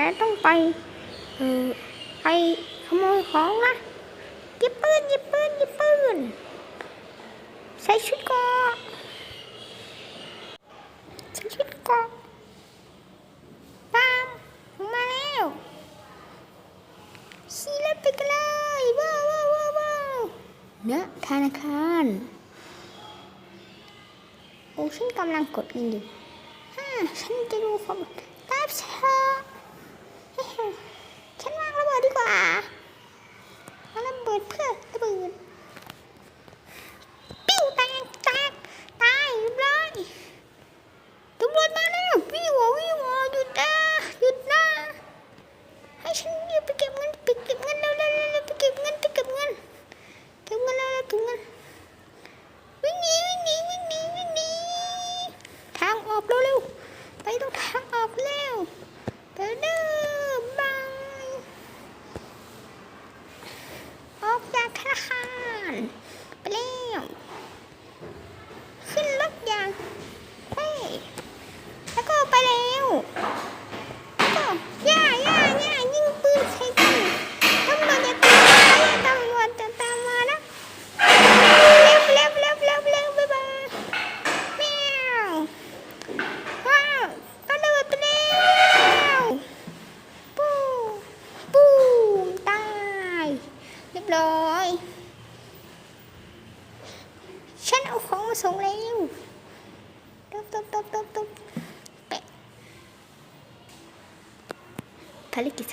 แกต้องไปไปขโมยของนะยิบปืนยิบปืนยิบปืนใส่ชุดกอใส่ชุดกอตามมาแล้วสีเล็บไปกันเลยว้าวว้าวว้าวเนื้อธนาคารโอ้ฉันกำลังกดเงินอยู่ฮ่าฉันจะดูควา rồi. Sao nó không xuống leo. Tốc tốc tốc tốc tốc Phải lấy kìa